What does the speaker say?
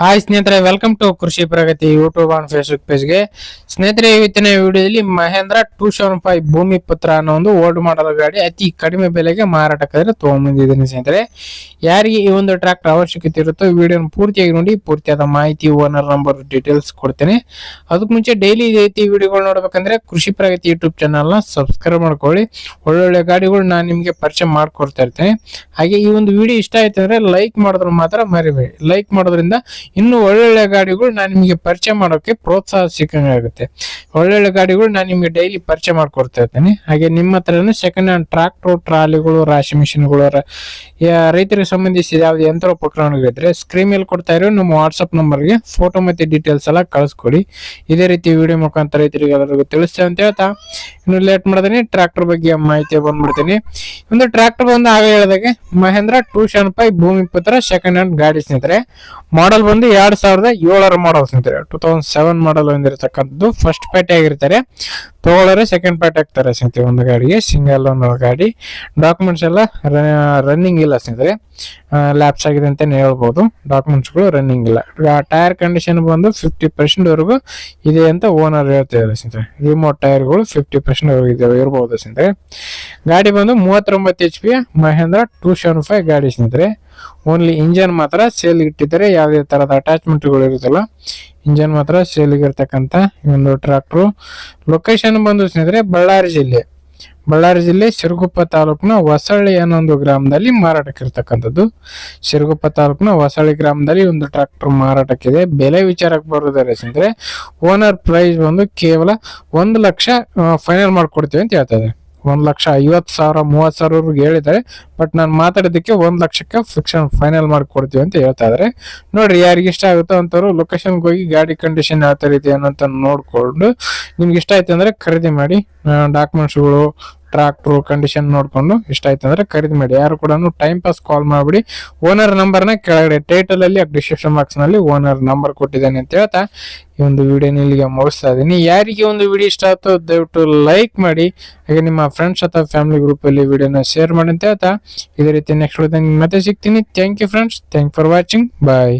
Hi ಸ್ನೇಹಿತರೆ welcome to Krishi Pragati YouTube and Facebook ಪೇಜ್ಗೆ ಸ್ನೇಹಿತರೆ, ಇವತ್ತಿನ ವಿಡಿಯೋದಲ್ಲಿ ಮಹೇಂದ್ರ ಟೂ ಸೆವೆನ್ ಫೈವ್ ಭೂಮಿ ಪುತ್ರ ಅನ್ನೋ ಒಂದು ಓಲ್ಡ್ ಮಾಡಲ್ ಗಾಡಿ ಅತಿ ಕಡಿಮೆ ಬೆಲೆಗೆ ಮಾರಾಟಕ್ಕಾದ್ರೆ ತೊಗೊಂಬಂದಿದ್ದೀನಿ ಸ್ನೇಹಿತರೆ. ಯಾರಿಗೆ ಈ ಒಂದು ಟ್ರ್ಯಾಕ್ಟರ್ ಅವಶ್ಯಕತೆ ಇರುತ್ತೋ ವಿಡಿಯೋನ ಪೂರ್ತಿಯಾಗಿ ನೋಡಿ, ಪೂರ್ತಿಯಾದ ಮಾಹಿತಿ ಓನರ್ ನಂಬರ್ ಡೀಟೇಲ್ಸ್ ಕೊಡ್ತೇನೆ. ಅದಕ್ಕೆ ಮುಂಚೆ ಡೈಲಿ ಇದೇ ರೀತಿ ವಿಡಿಯೋಗಳು ನೋಡ್ಬೇಕಂದ್ರೆ ಕೃಷಿ ಪ್ರಗತಿ ಯೂಟ್ಯೂಬ್ ಚಾನಲ್ನ ಸಬ್ಸ್ಕ್ರೈಬ್ ಮಾಡ್ಕೊಳ್ಳಿ. ಒಳ್ಳೊಳ್ಳೆ ಗಾಡಿಗಳು ನಾನು ನಿಮಗೆ ಪರಿಚಯ ಮಾಡ್ಕೊಡ್ತಾ ಇರ್ತೇನೆ. ಹಾಗೆ ಈ ಒಂದು ವಿಡಿಯೋ ಇಷ್ಟ ಆಯ್ತು ಅಂದ್ರೆ ಲೈಕ್ ಮಾಡಿದ್ರೆ ಮಾತ್ರ ಮರಿಬೇಡಿ. ಲೈಕ್ ಮಾಡೋದ್ರಿಂದ ಇನ್ನು ಒಳ್ಳೊಳ್ಳೆ ಗಾಡಿಗಳು ನಾನು ನಿಮಗೆ ಪರಿಚಯ ಮಾಡೋಕೆ ಪ್ರೋತ್ಸಾಹ ಸಿಕ್ಕಂಗೆ ಆಗುತ್ತೆ ಒಳ್ಳೊಳ್ಳೆ ಗಾಡಿಗಳು ನಾನು ನಿಮಗೆ ಡೈಲಿ ಪರಿಚಯ ಮಾಡ್ಕೊಡ್ತಾ ಇರ್ತೇನೆ. ಹಾಗೆ ನಿಮ್ಮ ಹತ್ರನೂ ಸೆಕೆಂಡ್ ಹ್ಯಾಂಡ್ ಟ್ರಾಕ್ಟರ್ ಟ್ರಾಲಿಗಳು ರಾಶಿ ಮಿಷಿನ್ಗಳು ರೈತರಿಗೆ ಸಂಬಂಧಿಸಿದ ಯಾವ್ದು ಯಂತ್ರೋಪಕರಣಗಳಿದ್ರೆ ಸ್ಕ್ರೀನ್ ಮೇಲೆ ಕೊಡ್ತಾ ಇರೋ ನಮ್ಮ ವಾಟ್ಸಪ್ ನಂಬರ್ಗೆ ಫೋಟೋ ಮತ್ತೆ ಡೀಟೇಲ್ಸ್ ಎಲ್ಲ ಕಳಿಸ್ಕೊಡಿ. ಇದೇ ರೀತಿ ವಿಡಿಯೋ ಮುಖಾಂತರ ರೈತರಿಗೆ ಎಲ್ಲರಿಗೂ ತಿಳಿಸ್ತೇವೆ ಅಂತ ಹೇಳ್ತಾ, ಇನ್ನು ಲೇಟ್ ಮಾಡ್ತೀನಿ ಟ್ರಾಕ್ಟರ್ ಬಗ್ಗೆ ಮಾಹಿತಿ ಬಂದ್ಬಿಡ್ತೀನಿ. ಒಂದು ಟ್ರಾಕ್ಟರ್ ಬಂದು ಆಗ ಹೇಳಿದಾಗೆ ಮಹೇಂದ್ರ ಟೂ ಸೆವೆನ್ ಫೈವ್ ಭೂಮಿ ಪತ್ರ ಸೆಕೆಂಡ್ ಹ್ಯಾಂಡ್ ಗಾಡಿ ಸ್ನೇಹಿತರೆ. ಮಾಡಲ್ ಬಂದು ಎರಡ್ ಸಾವಿರದ ಏಳರ ಮಾಡಲ್ ಸ್ನೇಹಿತರೆ ಟೂ ತೌಸಂಡ್ ಸೆವೆನ್ ಮಾಡಲ್ ಹೊಂದಿರತಕ್ಕಂಥದ್ದು ಫಸ್ಟ್ ಪೇಟೆ ಆಗಿರ್ತಾರೆ. ತಗೊಳ್ಳೋರೆ ಸೆಕೆಂಡ್ ಪೇಟೆ ಆಗ್ತಾರೆ ಸ್ನೇಹಿತರೆ, ಒಂದು ಗಾಡಿಗೆ ಸಿಂಗಲ್ ಲೋನ್ ಗಾಡಿ. ಡಾಕ್ಯುಮೆಂಟ್ಸ್ ಎಲ್ಲ ರನ್ನಿಂಗ್ ಇಲ್ಲ ಸ್ನೇಹಿತರೆ. ಲ್ಯಾಪ್ಸ್ ಆಗಿದೆ ಅಂತಾನೆ ಹೇಳ್ಬೋದು. ಡಾಕ್ಯುಮೆಂಟ್ಸ್ಗಳು ರನ್ನಿಂಗ್ ಇಲ್ಲ. ಟೈರ್ ಕಂಡೀಷನ್ ಬಂದು ಫಿಫ್ಟಿ ಪರ್ಸೆಂಟ್ ವರೆಗೂ ಇದೆ ಅಂತ ಓನರ್ ಹೇಳ್ತಿದ್ದಾರೆ ಸ್ನೇಹಿತರೆ. ರಿಮೋಟ್ ಟೈರ್ಗಳು ಫಿಫ್ಟಿ ಪರ್ಸೆಂಟ್ ಇದೆ, ಇರ್ಬೋದು ಸ್ನೇಹಿತರೆ. ಗಾಡಿ ಬಂದು ಮೂವತ್ತೊಂಬತ್ತು H P Mahindra two seven five ಗಾಡಿ ಸ್ನೇಹಿತರೆ. ಓನ್ಲಿ ಇಂಜನ್ ಮಾತ್ರ ಸೇಲ್ ಇಟ್ಟಿದ್ದಾರೆ. ಯಾವುದೇ ತರದ ಅಟ್ಯಾಚ್ಮೆಂಟ್ಗಳು ಇರುತ್ತಲ್ಲ ಇಂಜನ್ ಮಾತ್ರ ಸೇಲ್ಗೆ ಇರ್ತಕ್ಕಂಥ ಒಂದು ಟ್ರಾಕ್ಟರ್ ಲೊಕೇಶನ್ ಬಂದು ಸ್ನೇಹಿತರೆ ಬಳ್ಳಾರಿ ಜಿಲ್ಲೆ. ಬಳ್ಳಾರಿ ಜಿಲ್ಲೆ ಸಿರುಗುಪ್ಪ ತಾಲೂಕಿನ ಹೊಸಳ್ಳಿ ಒಂದು ಗ್ರಾಮದಲ್ಲಿ ಮಾರಾಟಕ್ಕೆ ಇರ್ತಕ್ಕಂಥದ್ದು. ಸಿರುಗುಪ್ಪ ತಾಲೂಕಿನ ಹೊಸಳ್ಳಿ ಗ್ರಾಮದಲ್ಲಿ ಒಂದು ಟ್ರಾಕ್ಟರ್ ಮಾರಾಟಕ್ಕಿದೆ. ಬೆಲೆ ವಿಚಾರಕ್ಕೆ ಬರೋದಾರೆ ಸ್ನೇಹಿತರೆ ಓನರ್ ಪ್ರೈಸ್ ಬಂದು ಕೇವಲ ಒಂದು ಲಕ್ಷ ಫೈನಲ್ ಮಾಡಿಕೊಡ್ತೀವಿ ಅಂತ ಹೇಳ್ತಾ ಒಂದ್ ಲಕ್ಷ ಐವತ್ತು ಸಾವಿರ, ಮೂವತ್ತು ಸಾವಿರವರೆಗೂ ಹೇಳಿದ್ದಾರೆ. ಬಟ್ ನಾನು ಮಾತಾಡೋದಕ್ಕೆ ಒಂದು ಲಕ್ಷಕ್ಕೆ ಫಿಕ್ಷನ್ ಫೈನಲ್ ಮಾಡಿ ಕೊಡ್ತೀವಿ ಅಂತ ಹೇಳ್ತಾ ಇದಾರೆ. ನೋಡ್ರಿ, ಯಾರಿಗೆ ಇಷ್ಟ ಆಗುತ್ತೋ ಅಂತವ್ರು ಲೊಕೇಶನ್ಗೆ ಹೋಗಿ ಗಾಡಿ ಕಂಡೀಷನ್ ಯಾವ ಥರ ಇದೆ ಅನ್ನೋಂತ ನೋಡ್ಕೊಂಡು ನಿಮ್ಗೆ ಇಷ್ಟ ಆಯ್ತು ಅಂದ್ರೆ ಖರೀದಿ ಮಾಡಿ ಡಾಕ್ಯುಮೆಂಟ್ಸ್ಗಳು ಟ್ರಾಕ್ಟ್ರು ಕಂಡೀಷನ್ ನೋಡಿಕೊಂಡು ಇಷ್ಟ ಆಯ್ತು ಅಂದ್ರೆ ಖರೀದಿ ಮಾಡಿ. ಯಾರು ಕೂಡ ಟೈಮ್ ಪಾಸ್ ಕಾಲ್ ಮಾಡಿಬಿಡಿ. ಓನರ್ ನಂಬರ್ನ ಕೆಳಗಡೆ ಟೈಟಲ್ ಅಲ್ಲಿ ಡಿಸ್ಕ್ರಿಪ್ಷನ್ ಬಾಕ್ಸ್ನಲ್ಲಿ ಓನರ್ ನಂಬರ್ ಕೊಟ್ಟಿದ್ದಾನೆ ಅಂತ ಹೇಳ್ತಾ ಈ ಒಂದು ವಿಡಿಯೋನ ಇಲ್ಲಿಗೆ ಮುಗಿಸ್ತಾ ಇದ್ದೀನಿ. ಯಾರಿಗೆ ಒಂದು ವಿಡಿಯೋ ಇಷ್ಟ ಆಯ್ತೋ ದಯವಿಟ್ಟು ಲೈಕ್ ಮಾಡಿ. ಹಾಗೆ ನಿಮ್ಮ ಫ್ರೆಂಡ್ಸ್ ಅಥವಾ ಫ್ಯಾಮಿಲಿ ಗ್ರೂಪ್ ಅಲ್ಲಿ ವಿಡಿಯೋನ ಶೇರ್ ಮಾಡಿ ಅಂತ ಹೇಳ್ತಾ. ಇದೇ ರೀತಿ ನೆಕ್ಸ್ಟ್ ಮತ್ತೆ ಸಿಗ್ತೀನಿ. Thank you friends thank for watching bye